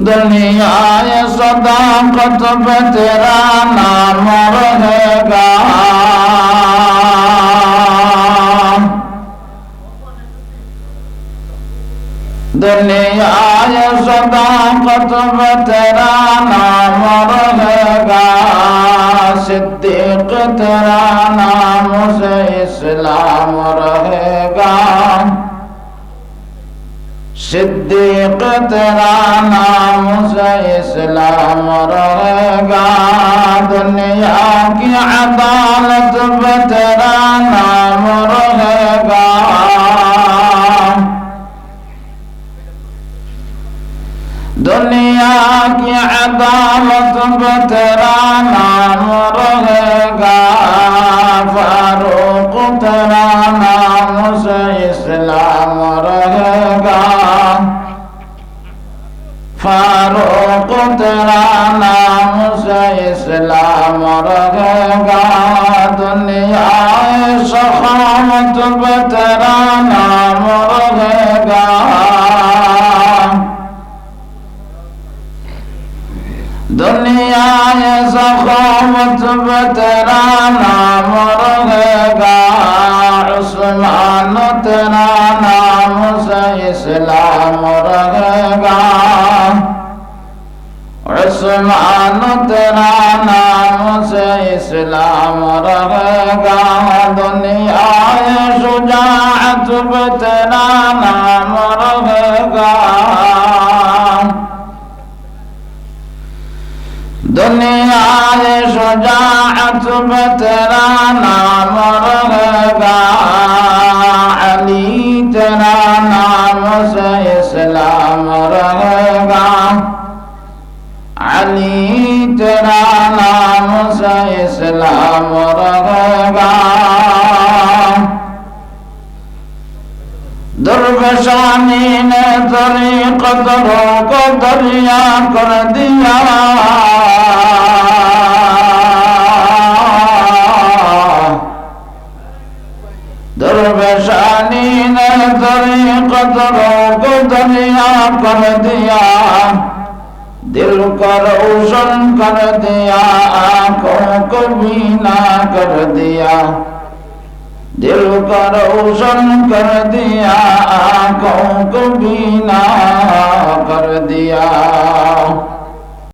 दुनिया सदाकत पे तेरा नाम रहेगा दुनिया सदाकत पे तेरा नाम रहेगा सिद्दीक तेरा नाम से इस्लाम रहेगा सिद्दीक तेरा नाम से इस्लाम रहेगा दुनिया की अदालत पे तेरा नाम रहेगा दुनिया की अदालत पे तेरा नाम रहेगा फारूक तेरा नाम से इस्लाम रहेगा दुनिया सखामत पे तेरा नाम रहेगा दुनिया सखामत पे तेरा नाम रहेगा उस्मान तेरा नाम से इस्लाम रहेगा اسلام رہے دنیا شجاعت بتنا نام رہے گا دنیا شجاعت پہ نام رہے گا علی تیرا نام سے اسلام رہے گا علی ইসলাম রহবা। দুর্গশানি নে তরি কদর কদরিয়া কর দিয়া। দুর্গশানি নে তরি কদর কদরিয়া কর দিয়া। दिल को रोशन कर दिया आंखों को बीना कर दिया दिल को रोशन कर दिया आंखों को बीना